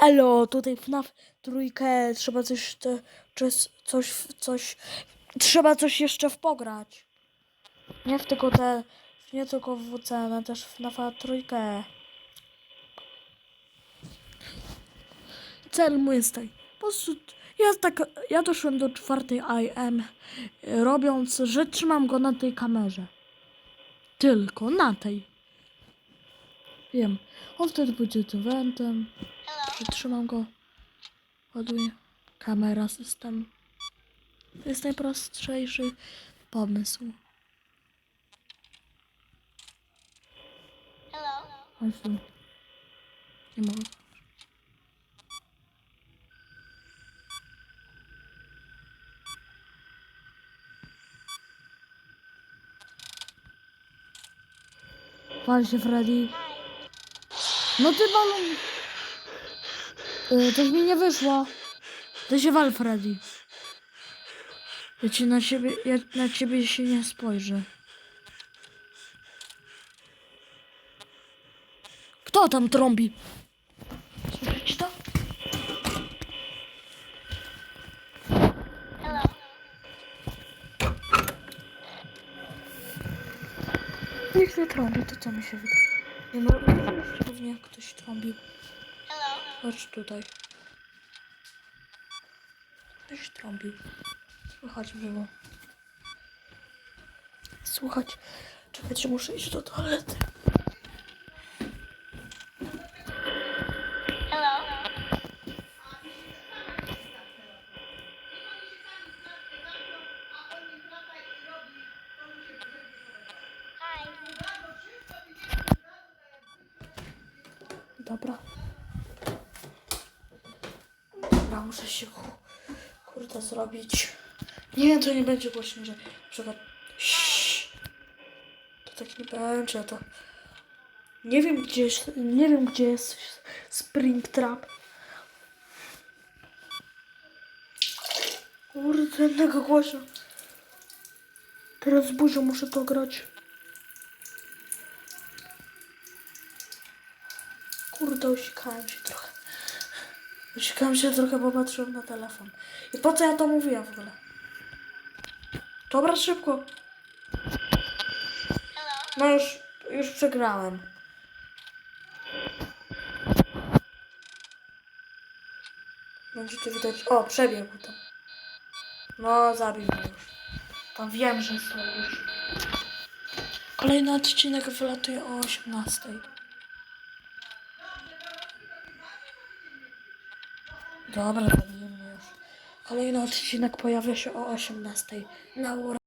Elo, tutaj FNAF trójkę, trzeba coś, te, coś, coś, coś, trzeba coś jeszcze w pograć. Nie w tylko te, nie tylko w WC, ale też w FNAFa trójkę. Cel mój jest taki, po prostu, ja tak, ja doszłem do czwartej IM, robiąc, że trzymam go na tej kamerze. Tylko na tej. Wiem. On wtedy pójdzie tym wentem. Przytrzymam go. Ładuję. Kamera, system. To jest najprostszy pomysł. Tu. Nie mogę. Pal się, Freddy. No ty balon. Yy, mi nie wyszło. Ty się wal, Freddy. Ja ci na ciebie, ja na ciebie się nie spojrzę. Kto tam trąbi? Słyszeć to? Nikt nie trąbi, to co mi się wydaje. Nie no, pewnie ktoś trąbił. Chodź tutaj. Ktoś trąbił. Słychać było. Słuchać. Czekajcie, muszę iść do toalety. Dobra. Dobra, muszę się ku- kurde zrobić. Nie, to nie będzie głośno, że na przykład to tak nie będzie, to nie wiem gdzie jest, nie wiem gdzie jest Springtrap. Kurde, mega głośno. Teraz buzią muszę to grać. Kurde, usikałem się trochę. Usikałem się trochę, bo patrzyłem na telefon. I po co ja to mówiłam w ogóle? Dobra, szybko. No już, już przegrałem. Będzie tu widać. O, przebiegł tam. No, zabił już. Tam wiem, że są już. Kolejny odcinek wylatuje o 18. Dobra, zabijemy już. Kolejny odcinek pojawia się o 18 na ura.